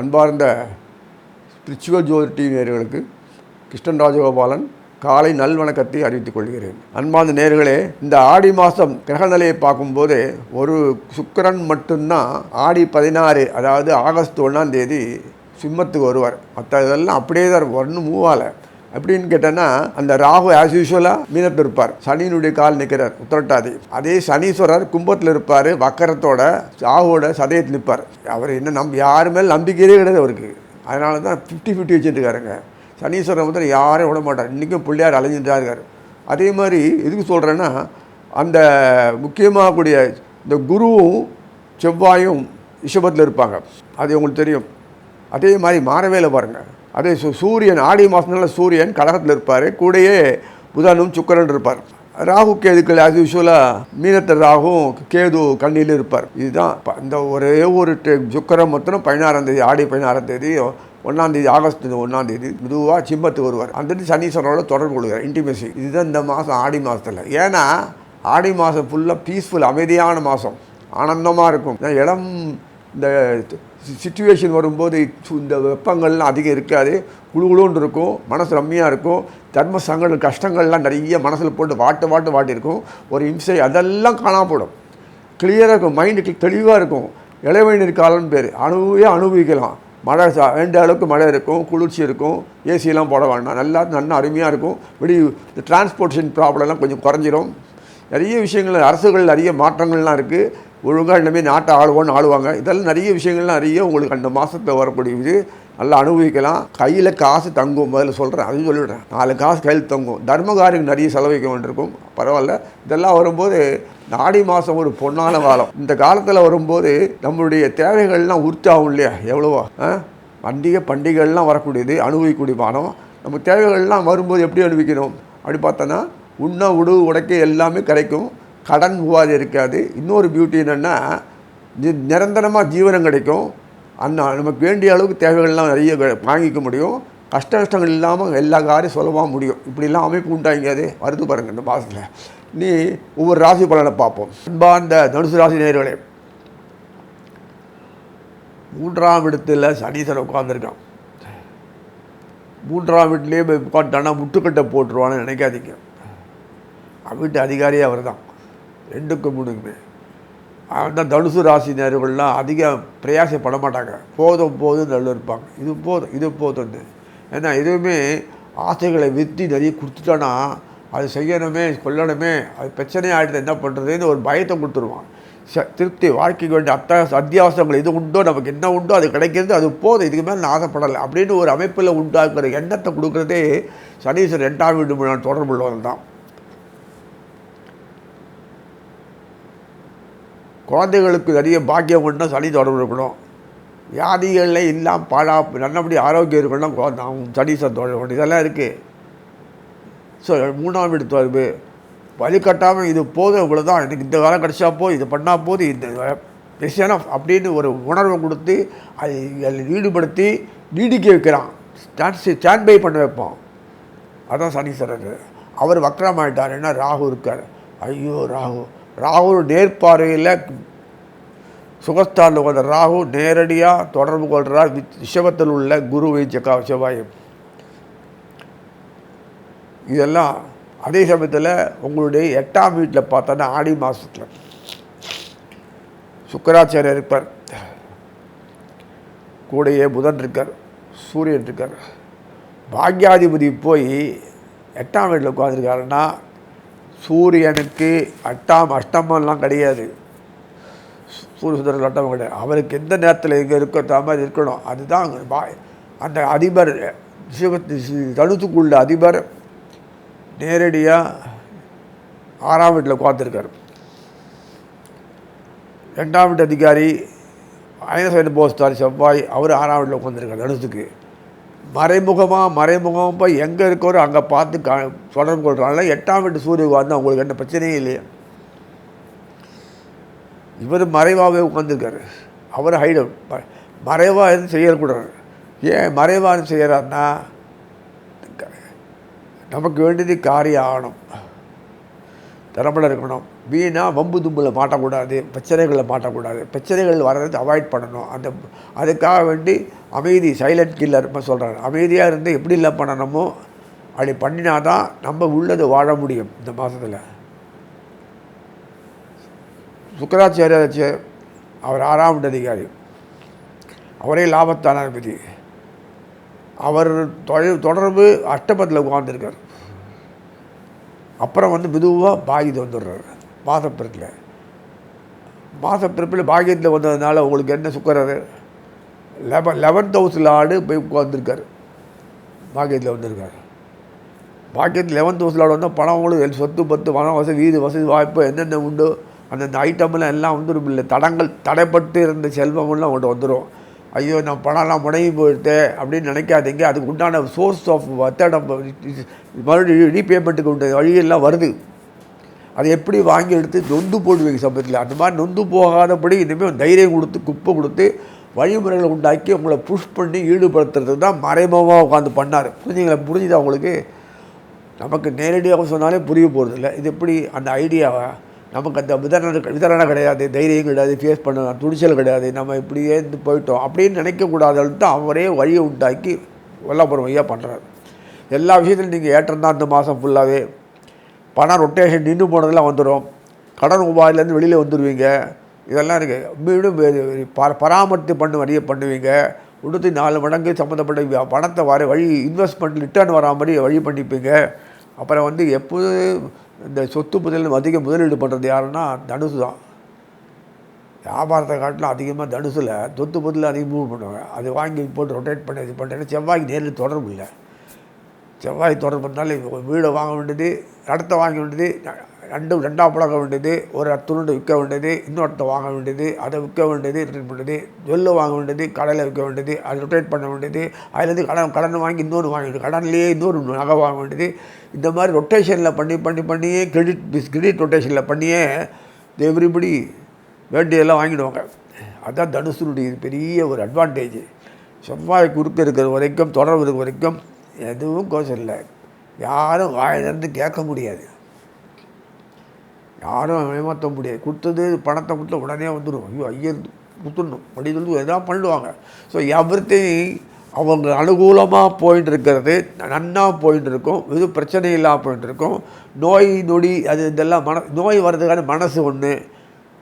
அன்பார்ந்த spiritual Jothi TV Krishnan Rajagopalan காலை நல்வணக்கத்தை அறிவித்துக் கொள்கிறேன். அன்பார்ந்த நேர்களே இந்த ஆடி மாதம் கிரகநிலையை பார்க்கும்போது ஒரு சுக்கிரன் மட்டும்தான் ஆடி பதினாறு அதாவது ஆகஸ்ட் ஒன்றாம் தேதி சிம்மத்துக்கு வருவார். மற்ற இதெல்லாம் அப்படியே தான் இருக்கும் ஒன்றும் அப்படின்னு கேட்டேன்னா அந்த ராகு ஆஸ் யூஸ்வலாக மீனத்தில் இருப்பார். சனியினுடைய கால் நிற்கிறார் உத்திரட்டாதி. அதே சனீஸ்வரர் கும்பத்தில் இருப்பார் வக்கரத்தோட ராகுவோட சதயத்தில் நிற்பார். அவர் என்ன நம் யாரு மேலே நம்பிக்கையே கிடையாது அவருக்கு. அதனால தான் ஃபிஃப்டி ஃபிஃப்டி வச்சுட்டுருக்காருங்க சனீஸ்வரன் வந்து யாரையும் விட மாட்டார். இன்றைக்கும் பிள்ளையார் அலைஞ்சிட்டு இருக்கார். அதே மாதிரி எதுக்கு சொல்கிறேன்னா அந்த முக்கியமாக கூடிய இந்த குருவும் செவ்வாயும் ரிஷபத்தில் இருப்பாங்க. அது உங்களுக்கு தெரியும். அதே மாதிரி மாறவேல பாருங்கள் அதே சூரியன் ஆடி மாதம்னால சூரியன் கடகத்தில் இருப்பார். கூடயே புதனும் சுக்கரன் இருப்பார். ராகு கேதுக்கள் ஆஸ் யூஸ்வலாக மீனத்தில் ராகும் கேது கண்ணியில் இருப்பார். இதுதான் இந்த ஒரே ஒரு டெ- மொத்தம் பதினாறாம் தேதி ஆடி பதினாறாம் தேதி ஒன்றாம் தேதி ஆகஸ்ட் ஒன்றாம் தேதி மெதுவாக சிம்மத்துக்கு வருவார். அந்த சனீஸ்வரனோட தொடர்பு கொள்கிறார் இன்டிமேசி இதுதான் இந்த மாதம் ஆடி மாதத்தில் ஏன்னா ஆடி மாதம் ஃபுல்லாக பீஸ்ஃபுல் அமைதியான மாதம் ஆனந்தமாக இருக்கும். இடம் இந்த சுச்சுவேஷன் வரும்போது இந்த வெப்பங்கள்லாம் அதிகம் இருக்காது. குழுகுழுன்னு இருக்கும். மனசு ரம்மியாக இருக்கும். தர்ம சங்கடம் கஷ்டங்கள்லாம் நிறைய மனசில் போட்டு வாட்டு வாட்டு வாட்டியிருக்கும் ஒரு இம்சை அதெல்லாம் காணாமல் போடும் கிளியராக இருக்கும் மைண்டுக்கு தெளிவாக இருக்கும். இளவேநீர் காலம்னு பேர். அனுபவியே அனுபவிக்கலாம். மழை ச- வேண்டிய அளவுக்கு மழை இருக்கும். குளிர்ச்சி இருக்கும். ஏசியெல்லாம் போட வேண்டாம். நல்லா நல்லா அருமையாக இருக்கும். வெளி இந்த டிரான்ஸ்போர்ட்டேஷன் ப்ராப்ளம்லாம் கொஞ்சம் குறைஞ்சிரும். நிறைய விஷயங்கள் அரசுகள் நிறைய மாற்றங்கள்லாம் இருக்குது ஒழுங்காக இனிமேல் நாட்டை ஆளுவோன்னு ஆளுவாங்க. இதெல்லாம் நிறைய விஷயங்கள்லாம் நிறைய உங்களுக்கு அந்த மாதத்தில் வரக்கூடியது. நல்லா அனுபவிக்கலாம். கையில் காசு தங்கும். முதல்ல சொல்கிறேன் அதையும் சொல்லிடுறேன். நாலு காசு கையில் தங்கும். தர்மகாரியம் நிறைய செலவழிக்க வேண்டியிருக்கும். பரவாயில்ல. இதெல்லாம் வரும்போது நாடி மாதம் ஒரு பொன்னான காலம். இந்த காலத்தில் வரும்போது நம்மளுடைய தேவைகள்லாம் உற்சாகும் இல்லையா? எவ்வளவோ. பண்டிகை பண்டிகைகள்லாம் வரக்கூடியது. அனுபவிக்கக்கூடிய பானம் நம்ம தேவைகள்லாம் வரும்போது எப்படி அனுபவிக்கணும்? அப்படி பார்த்தோன்னா உண்ண உடு உடைக்க எல்லாமே கிடைக்கும். கடன் உபாதி இருக்காது. இன்னொரு பியூட்டி என்னென்னா நிரந்தரமாக ஜீவனம் கிடைக்கும். அந்த நமக்கு வேண்டிய அளவுக்கு தேவைகள்லாம் நிறைய க- வாங்கிக்க முடியும். கஷ்ட கஷ்டங்கள் இல்லாமல் எல்லா காரியம் சுலபமாக முடியும். இப்படிலாம் அமைப்பு உண்டாங்காது வருது பாருங்கள் இந்த மாதத்தில் நீ ஒவ்வொரு ராசி பலனை பார்ப்போம். அன்பார்ந்த தனுசு ராசி நேர்களே மூன்றாம் இடத்தில் சனீசன் உட்காந்துருக்கான் மூன்றாம் வீட்லேயே போய் உட்காந்துட்டானா முட்டுக்கட்டை போட்டுருவான்னு நினைக்காதீங்க. அவன் வீட்டு அதிகாரியே அவர் தான் ரெண்டுக்கும் மூணுக்குமே. அந்த தனுசு ராசி நேர்கள்லாம் அதிக பிரயாசப்பட மாட்டாங்க போதும் போதும் நல்ல இருப்பாங்க இது போதும் இது போதும்னு. ஏன்னா எதுவுமே ஆசைகளை விற்று நிறைய கொடுத்துட்டோன்னா அது செய்யணுமே கொல்லணுமே அது பிரச்சனை ஆகிடுது என்ன பண்ணுறதுன்னு ஒரு பயத்தை கொடுத்துருவான் ச திருப்தி வாழ்க்கைக்கு வேண்டிய அத்த அத்தியாவசியங்கள் எது உண்டோ நமக்கு என்ன உண்டோ அது கிடைக்கிறது அது போதும் இதுக்கு மேலே நான் ஆசைப்படலை அப்படின்னு ஒரு அமைப்பில் உண்டாக்குற எண்ணத்தை கொடுக்குறதே சனீஸ்வரன் ரெண்டாம் வீடு முன்னாடி தொடர்புள்ளவர்கள் தான் குழந்தைகளுக்கு நிறைய பாக்கியம் கொண்டா சனி தொடர்பு இருக்கணும். வியாதிகளில் இல்லாமல் பாழா நல்லபடி ஆரோக்கியம் இருக்கணும் குழந்தை அவங்க தொடர்பு இதெல்லாம் இருக்குது ஸோ மூணாம் வீடு தொடர்பு. வழிகட்டாமல் இது போதும் இவ்வளோ தான் எனக்கு இந்த காலம் கிடச்சா போதும் இது பண்ணால் போதும் இந்த விஷயம் அப்படின்னு ஒரு உணர்வை கொடுத்து அதை அதில் ஈடுபடுத்தி நீடிக்க வைக்கிறான். ஸ்டாண்ட் ஸ்டாண்ட் பை பண்ண வைப்போம் அதான் சனீஸ்வரர். அவர் வக்ரமாயிட்டாருன்னா ராகு இருக்கார். ஐயோ ராகு. ராகு நேர்பார்வையில் சுகஸ்தானில் உள்ள ராகு நேரடியாக தொடர்பு கொள்கிறார் வித் உள்ள குருவை ஜக்கா செவ்வாயும் இதெல்லாம் அதே சமயத்தில் உங்களுடைய எட்டாம் வீட்டில் பார்த்தோன்னா ஆடி மாதத்தில் சுக்கராச்சாரியர் இருப்பார். கூடையே புதன் இருக்கார் சூரியன் இருக்கார். பாக்யாதிபதி போய் எட்டாம் வீட்டில் உட்காந்துருக்காருன்னா சூரியனுக்கு அட்டாம் அஷ்டமம்லாம் கிடையாது. சூரிய சுந்தரம் அட்டமம் கிடையாது. அவருக்கு எந்த நேரத்தில் எங்கே இருக்கோ மாதிரி இருக்கணும். அதுதான் பா- அந்த அதிபர் தனுத்துக்குள்ள அதிபர் நேரடியாக ஆறாம் வீட்டில் உட்காந்துருக்காரு ரெண்டாம் வீட்டு அதிகாரி அயனசைன போஸ்தார் செவ்வாய் அவர் ஆறாம் வீட்டில் உட்காந்துருக்காரு தனுத்துக்கு. மறைமுகமாக மறைமுகமாக போய் எங்கே இருக்கோ அங்கே பார்த்து கா தொடர்பு கொள்றாங்க எட்டாம் வீட்டு சூரிய உட்காந்து அவங்களுக்கு என்ன பிரச்சனையும் இல்லையா? இவர் மறைவாகவே உட்காந்துருக்காரு அவர் ஹைட் மறைவாக எதுவும் செய்யக்கூடாது. ஏன் மறைவாக எதுவும் செய்கிறாருன்னா நமக்கு வேண்டியது காரியம் ஆகணும். திறம்பட இருக்கணும். வீணாக வம்பு தும்பில் மாட்டக்கூடாது பிரச்சனைகளை மாட்டக்கூடாது பிரச்சனைகள் வர்றது அவாய்ட் பண்ணணும். அந்த அதுக்காக வேண்டி அமைதி சைலண்ட் கில்லர் சொல்கிறாங்க அமைதியாக இருந்து எப்படி இல்லை பண்ணணுமோ அப்படி பண்ணினா தான் நம்ம உள்ளது வாழ முடியும் இந்த மாதத்தில் சுக்கராச்சாரிய அவர் ஆறாம் அதிகாரி. அவரே லாபத்தானாதிபதி அவர் தொடர்பு அஷ்டபத்தில் உட்காந்துருக்கார் அப்புறம் வந்து மெதுவாக பாகியத்து வந்துடுறாரு. மாதப்பிறப்பில் மாதப்பிறப்பில் பாகியத்தில் வந்ததுனால உங்களுக்கு என்ன சுக்கரர்? லெவன் லெவன்த் ஹவுஸில் ஆடு போய் உட்காந்துருக்கார் பாக்கியத்தில் வந்திருக்கார். பாக்கியத்தில் லெவன்த் ஹவுஸில் ஆடு வந்தால் பணம் உங்களுக்கு சொத்து பத்து பணம் வசதி வீடு வசதி வாய்ப்பு என்னென்ன உண்டு? அந்தந்த ஐட்டம்லாம் எல்லாம் வந்துடும் இல்லை. தடங்கள் தடைப்பட்டு இருந்த செல்வமெல்லாம் உங்கள்கிட்ட வந்துடும் ஐயோ நான் பணம்லாம் முடங்கி போயிட்டேன் அப்படின்னு நினைக்காதீங்க. அதுக்கு உண்டான சோர்ஸ் ஆஃப் வத்தடம் மறுபடியும் ரீபேமெண்ட்டுக்கு உண்ட வழியெல்லாம் வருது. அதை எப்படி வாங்கி எடுத்து நொந்து போடுவீங்க சமயத்தில் அந்த மாதிரி நொந்து போகாதபடி இனிமேல் தைரியம் கொடுத்து குப்பை கொடுத்து வழிமுறைகளை உண்டாக்கி உங்களை புஷ் பண்ணி ஈடுபடுத்துறதுக்கு தான் மறைமுகமாக உட்காந்து பண்ணார். புரிஞ்சுங்களா புரிஞ்சுதா உங்களுக்கு? நமக்கு நேரடியாக சொன்னாலே புரிய போகிறது இல்லை இது எப்படி அந்த ஐடியாவை நமக்கு அந்த விதரணை விதரணை கிடையாது. தைரியம் கிடையாது. ஃபேஸ் பண்ண துணிச்சல் கிடையாது. நம்ம இப்படியே இருந்து போயிட்டோம் அப்படின்னு நினைக்கக்கூடாதுன்ட்டு அவரே வழியை உண்டாக்கி வல்லப்புறம் ஐயா பண்ணுறாரு எல்லா விஷயத்துலையும் நீங்கள் ஏற்றம் தான் இந்த மாதம் ஃபுல்லாகவே பணம் ரொட்டேஷன் நின்று போனதெல்லாம் வந்துடும் கடன் உபாயிலேருந்து வெளியில் வந்துடுவீங்க இதெல்லாம் இருக்குது மீண்டும் ப பராமரித்து பண்ண வழியை பண்ணுவீங்க. உடுத்தி நாலு மடங்கு சம்மந்தப்பட்ட பணத்தை வர வழி இன்வெஸ்ட்மெண்ட் ரிட்டர்ன் வரா மாதிரி வழி பண்ணிப்பீங்க. அப்புறம் வந்து எப்போது இந்த சொத்து முதலில் அதிக முதலீடு பண்ணுறது யாருன்னா தனுசு தான். வியாபாரத்தை காட்டிலும் அதிகமாக தனுசில் சொத்து முதலில் அதிகம் மூவ் பண்ணுவாங்க. அது வாங்கி போட்டு ரொட்டேட் பண்ணி இது பண்ணுறேன்னா செவ்வாய்க்கு நேரில் தொடர்பு இல்லை. செவ்வாய் தொடர்பு இருந்தாலும் வீடை வாங்க வேண்டியது இடத்த வாங்க வேண்டியது ரெண்டு ரெண்டாக பழக வேண்டியது ஒரு துருண்டு விற்க வேண்டியது இன்னொருத்த வாங்க வேண்டியது அதை விற்க வேண்டியது ரிட்டர்ன் பண்ணுறது ஜொல்லு வாங்க வேண்டியது கடையில் விற்க வேண்டியது அதை ரொட்டேட் பண்ண வேண்டியது அதுலேருந்து கடன் கடன் வாங்கி இன்னொன்று வாங்க கடன்லேயே இன்னொரு நகை வாங்க வேண்டியது. இந்த மாதிரி ரொட்டேஷனில் பண்ணி பண்ணி பண்ணியே கிரெடிட் கிரெடிட் ரொட்டேஷனில் பண்ணியே எவ்ரிபடி வேண்டியதெல்லாம் வாங்கிடுவாங்க. அதுதான் தனுசுனுடைய பெரிய ஒரு அட்வான்டேஜ் செவ்வாய் குறுக்க இருக்கிற வரைக்கும் தொடர்பு இருக்கிற வரைக்கும் எதுவும் கோஷம் இல்லை. யாரும் வாயிலிருந்து கேட்க முடியாது. யாரும் ஏமாற்ற முடியாது. கொடுத்தது பணத்தை கொடுத்த உடனே வந்துடும் ஐயோ ஐயர் கொடுத்துடணும். அப்படின்னு சொல்லி எதாவது பண்ணுவாங்க. ஸோ எவ்ரித்திங் அவங்க அனுகூலமாக போயின்னு இருக்கிறது நன்னாக போயின்னு இருக்கும் எதுவும் பிரச்சனை இல்லாமல் போயிட்டு இருக்கும் நோய் நொடி அது இதெல்லாம் மன நோய் வர்றதுக்கான மனசு ஒன்று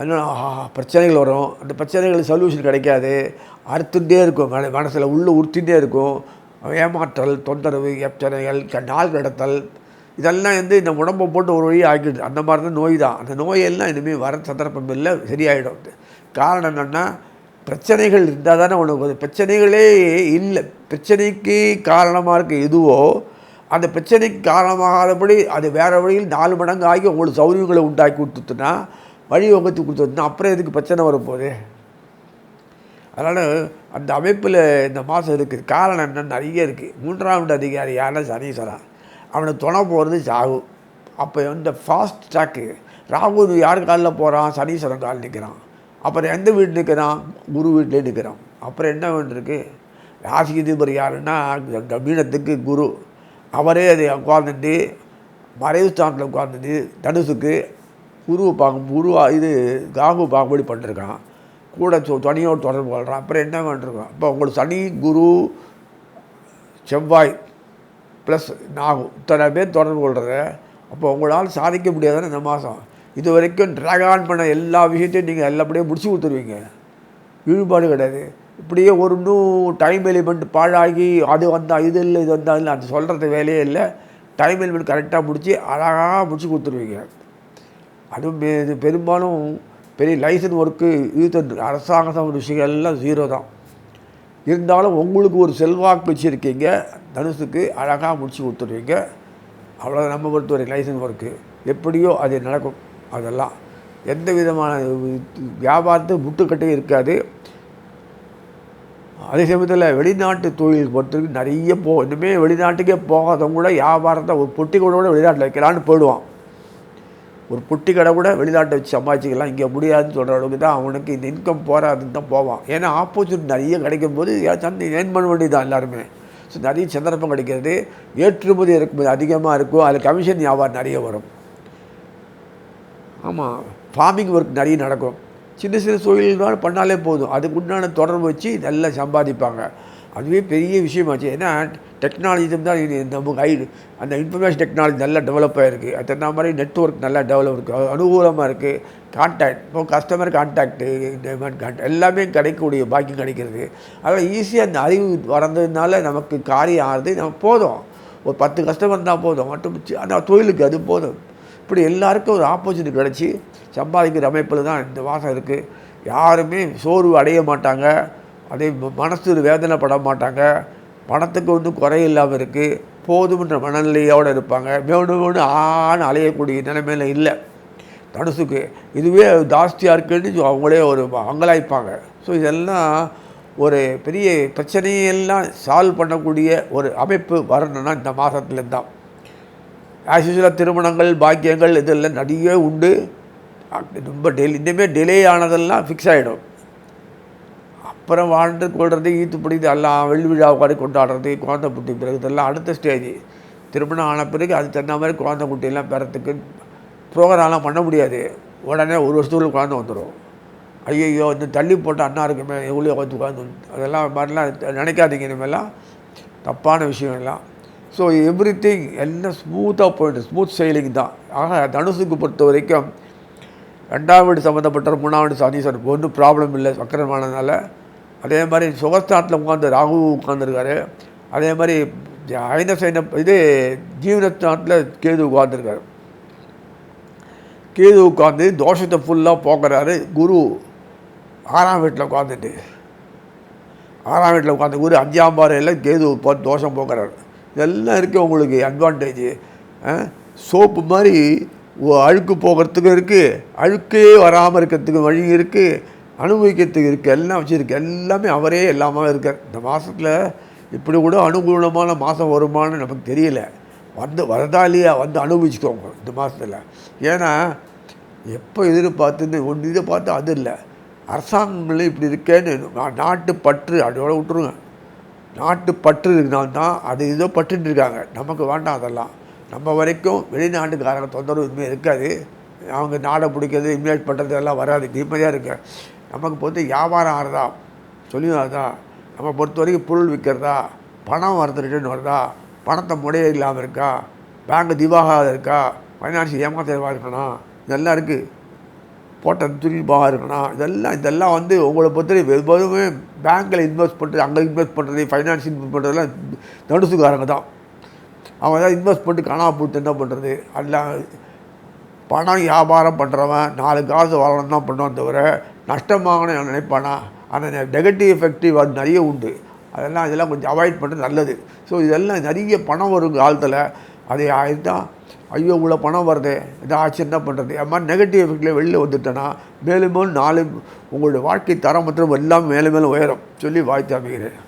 அதனால் பிரச்சனைகள் வரும். அந்த பிரச்சனைகள் சொல்யூஷன் கிடைக்காது. அறுத்துட்டே இருக்கும். மன மனசில் உள்ளே உறுத்திகிட்டே இருக்கும். ஏமாற்றல் தொந்தரவு எச்சனைகள் க- நாள் கடத்தல் இதெல்லாம் வந்து இந்த உடம்பை போட்டு ஒரு வழியாக ஆக்கிடுது. அந்த மாதிரி தான் நோய் தான். அந்த நோயெல்லாம் இனிமேல் வர சந்தர்ப்பம் இல்லை சரியாயிடும் காரணம் என்னென்னா பிரச்சனைகள் இருந்தால் தானே உனக்கு பிரச்சனைகளே இல்லை. பிரச்சனைக்கு காரணமாக இருக்க எதுவோ அந்த பிரச்சனைக்கு காரணமாகாதபடி அது வேறு வழியில் நாலு மடங்கு ஆகி உங்களுக்கு சௌரியங்களை உண்டாக்கி கொடுத்துட்டுனா வழி வகுத்து கொடுத்துட்டுனா அப்புறம் எதுக்கு பிரச்சனை வரப்போகுது? அதனால் அந்த அமைப்பில் இந்த மாதம் இருக்குது. காரணம் என்னென்னு நிறைய இருக்குது. மூன்றாவது அதிகாரி யாருன்னா சனீஸ்வரா. அவனுக்கு துணை போகிறது சாகு. அப்போ இந்த ஃபாஸ்ட் ட்ராக்கு ராகு யார் காலில் போகிறான்? சனீஸ்வரன் கால் நிற்கிறான். அப்புறம் எந்த வீடு நிற்கிறான்? குரு வீட்டிலே நிற்கிறான். அப்புறம் என்ன வேண்டியிருக்கு? ராசி அதிபர் யாருன்னா இந்த மீனத்துக்கு குரு. அவரே அதை உட்கார்ந்துட்டு மறைவு ஸ்தானத்தில் உட்கார்ந்துட்டு தனுசுக்கு குருவை பார்க்கும் குருவா இது காகு பார்க்கும்படி பண்ணிருக்கான். கூட சொ- தனியோடு தொடர்பு கொள்கிறான் அப்புறம் என்ன பண்ணிருக்கோம் அப்போ உங்களுக்கு சனி குரு செவ்வாய் ப்ளஸ் நாகு இத்தனை பேர் தொடர்பு கொள்கிறது அப்போ உங்களால் சாதிக்க முடியாதுன்னு இந்த மாதம் இது வரைக்கும் ட்ராகான் பண்ண எல்லா விஷயத்தையும் நீங்கள் எல்லாப்படியே முடிச்சு கொடுத்துருவீங்க. ஈடுபாடு கிடையாது. இப்படியே ஒரு இன்னும் டைம் எலிமெண்ட் பாழாகி அது வந்தால் இது இல்லை இது வந்தால் இல்லை அது சொல்கிறது வேலையே இல்லை. டைம் எலிமெண்ட் கரெக்டாக முடித்து அழகாக முடிச்சு கொடுத்துருவீங்க. அதுவும் இது பெரும்பாலும் பெரிய லைசன்ஸ் ஒர்க்கு இது அரசாங்க சம்மந்த விஷயங்கள் எல்லாம் ஜீரோ தான். இருந்தாலும் உங்களுக்கு ஒரு செல்வாக்கு வச்சுருக்கீங்க. தனுசுக்கு அழகாக முடிச்சு கொடுத்துருவீங்க அவ்வளோ நம்ம பொறுத்தவரை லைசன்ஸ் ஒர்க்கு எப்படியோ அது நடக்கும். அதெல்லாம். எந்த விதமான வியாபாரத்து முட்டுக்கட்டையும் இருக்காது. அதே சமயத்தில் வெளிநாட்டு தொழில் பொறுத்தவரைக்கும் நிறைய போ இன்னுமே வெளிநாட்டுக்கே போகாதவங்க கூட வியாபாரத்தை ஒரு பொட்டி கூட வெளிநாட்டில் வைக்கலான்னு போயிடுவான். ஒரு புட்டி கடை கூட வெளிநாட்டை வச்சு சம்பாதிச்சிக்கலாம். இங்கே முடியாதுன்னு சொல்கிற அளவுக்கு தான் அவனுக்கு இந்த இன்கம் போகாதுன்னு தான் போவான். ஏன்னா ஆப்போசிட் நிறைய கிடைக்கும் போது சந்தை ஏன் பண்ண வேண்டியதுதான் எல்லாருமே. ஸோ நிறைய சந்தர்ப்பம் கிடைக்கிறது. ஏற்றுமதி இருக்கும்போது அதிகமாக இருக்கும். அதில் கமிஷன் வியாபாரம் நிறைய வரும். ஆமாம் ஃபார்மிங் ஒர்க் நிறைய நடக்கும். சின்ன சின்ன தொழில் பண்ணாலே போதும். அதுக்கு உண்டான தொடர்பு வச்சு நல்லா சம்பாதிப்பாங்க. அதுவே பெரிய விஷயமாச்சு. ஏன்னா டெக்னாலஜி தான் இது நமக்கு ஐ அந்த இன்ஃபர்மேஷன் டெக்னாலஜி நல்லா டெவலப் ஆகிருக்கு அது தகுந்த மாதிரி நெட்ஒர்க் நல்லா டெவலப் இருக்குது அனுகூலமாக இருக்குது கான்டாக்ட் இப்போ கஸ்டமர் கான்டாக்ட்டு டிமாண்ட் கான்டாக்ட் எல்லாமே கிடைக்கக்கூடிய பாக்கியம் கிடைக்கிறது. அதனால் ஈஸியாக அந்த அறிவு வளர்ந்ததுனால நமக்கு காரியம் ஆகுது நம்ம போதும். ஒரு பத்து கஸ்டமர் இருந்தால் போதும். மட்டும் அந்த தொழிலுக்கு அது போதும். இப்படி எல்லாருக்கும் ஒரு ஆப்பர்ச்சுனிட்டி கிடச்சி சம்பாதிக்கிற அமைப்பில் தான் இந்த வாசம் இருக்குது யாருமே சோர்வு அடைய மாட்டாங்க. அதே ம- மனசு வேதனைப்பட மாட்டாங்க பணத்துக்கு ஒன்றும் குறை இல்லாமல் இருக்குது போதுமன்ற மனநிலையோடு இருப்பாங்க. வேணும் வேணும் ஆன்னு அலையக்கூடிய நிலைமையில் இல்லை. தனுசுக்கு இதுவே ஜாஸ்தியாக இருக்குன்னு அவங்களே ஒரு அங்கலாய்ப்பாங்க. ஸோ இதெல்லாம் ஒரு பெரிய பிரச்சனையெல்லாம் சால்வ் பண்ணக்கூடிய ஒரு அமைப்பு வரணும்னா இந்த மாதத்துலேருந்து தான் ஆஸ் யூஸ்வலாக திருமணங்கள் பாக்கியங்கள் இதெல்லாம் நிறைய உண்டு. ரொம்ப டெலி இனிமேல் டிலே ஆனதெல்லாம் ஃபிக்ஸ் ஆகிடும் அப்புறம் வாழ்ந்து கொள்வது ஈத்து பிடித்து எல்லாம் வெள்ளி விழா உட்காந்து கொண்டாடுறது குழந்தை குட்டி பிறகு இதெல்லாம் அடுத்த ஸ்டேஜ் திருமணம் ஆன பிறகு அதுக்கு தகுந்த மாதிரி குழந்தை குட்டியெல்லாம் பிறத்துக்கு ப்ரோக்ராம்லாம் பண்ண முடியாது. உடனே ஒரு வருஷத்துக்குள்ள குழந்தை வந்துடும் ஐயோ இந்த தள்ளி போட்ட அண்ணா இருக்குமே எவ்வளோ வந்து உட்காந்து அதெல்லாம் மாதிரிலாம் நினைக்காதீங்க இனிமேலாம். தப்பான விஷயம் எல்லாம். ஸோ எவ்ரி திங் எல்லாம் ஸ்மூத்தாக போயிட்டு ஸ்மூத் செயலிங் தான். ஆக தனுசுக்கு பொறுத்த வரைக்கும் ரெண்டாம் வீடு சம்மந்தப்பட்ட மூணாம் வீடு சனீஸ்வரன் ஒன்றும் ப்ராப்ளம் இல்லை. சக்கரமானதுனால அதே மாதிரி சுகஸ்தானத்தில் உட்காந்து ராகு உட்காந்துருக்காரு அதே மாதிரி ஐந்த சைன இது ஜீவனஸ்தானத்தில் கேது உட்காந்துருக்காரு கேது உட்காந்து தோஷத்தை ஃபுல்லாக போக்குறாரு. குரு ஆறாம் வீட்டில் உட்காந்துட்டு ஆறாம் வீட்டில் உட்காந்து குரு அஞ்சாம் பாறையில் கேது போ தோஷம் போக்குறாரு. இதெல்லாம் இருக்குது உங்களுக்கு அட்வான்டேஜ் சோப்பு மாதிரி அழுக்கு போகிறதுக்கும் இருக்குது அழுக்கே வராமல் இருக்கிறதுக்கு வழி இருக்குது அனுபவிக்கிறதுக்கு இருக்குது எல்லாம் வச்சுருக்கு எல்லாமே அவரே எல்லாமே இருக்கார். இந்த மாதத்தில் இப்படி கூட அனுகூலமான மாதம் வருமானு நமக்கு தெரியல. வந்து வரதா இல்லையா? வந்து அனுபவிச்சுக்கோங்க இந்த மாதத்தில் ஏன்னா எப்போ எதிர்பார்த்துன்னு ஒன்று இதை பார்த்து அது இல்லை. அரசாங்கங்களே இப்படி இருக்கேன்னு நாட்டு பற்று அதோட விட்டுருங்க. நாட்டு பற்று இருந்தால் தான் அது ஏதோ பட்டுட்டு இருக்காங்க. நமக்கு வேண்டாம் அதெல்லாம். நம்ம வரைக்கும் வெளிநாட்டுக்காரங்க தொந்தரவு இனிமேல் இருக்காது. அவங்க நாடை பிடிக்கிறது இன்வைட் பண்ணுறது எல்லாம் வராது. நிம்மதியாக இருக்கு நமக்கு பொறுத்து வியாபாரம் ஆகிறதா சொல்லி வருதா நம்ம பொறுத்த வரைக்கும் பொருள் விற்கிறதா பணம் வரது ரிட்டர்ன் வருதா? பணத்தை முடைய இல்லாமல் இருக்கா? பேங்க் திவாகாத இருக்கா? ஃபைனான்சியல் ஏமாத்தமாக இருக்கணும் இதெல்லாம் இருக்குது போட்ட துணிபாக இருக்கணும் இதெல்லாம் இதெல்லாம் வந்து உங்களை பொறுத்தவரை எப்போதுமே பேங்க்கில் இன்வெஸ்ட் பண்ணுறது அங்கே இன்வெஸ்ட் பண்ணுறது ஃபைனான்ஸ் இன்வெஸ்ட் பண்ணுறதுலாம் தனுசுக்காரங்க தான். அவன் தான் இன்வெஸ்ட் பண்ணிட்டு காணாமல் போட்டு என்ன பண்ணுறது எல்லாம் பணம் வியாபாரம் பண்ணுறவன் நாலு காசு வரணும் தான் பண்ணுவான் தவிர நஷ்டமாகணும் நினைப்பானா? அந்த நெகட்டிவ் எஃபெக்டிவ் அது நிறைய உண்டு. அதெல்லாம் இதெல்லாம் கொஞ்சம் அவாய்ட் பண்ணுறது நல்லது. ஸோ இதெல்லாம் நிறைய பணம் வரும் காலத்தில் அதை ஆயிடுதான் ஐயோ இவ்வளோ பணம் வருது. ஏதாச்சும் என்ன பண்ணுறது? அது மாதிரி நெகட்டிவ் எஃபெக்டில் வெளியில் வந்துட்டேன்னா மேலும் மேலும் நாலு உங்களுடைய வாழ்க்கை தரம் மற்றும் எல்லாம் மேலும் மேலும் உயரும். சொல்லி வாழ்த்து அமைகிறேன்.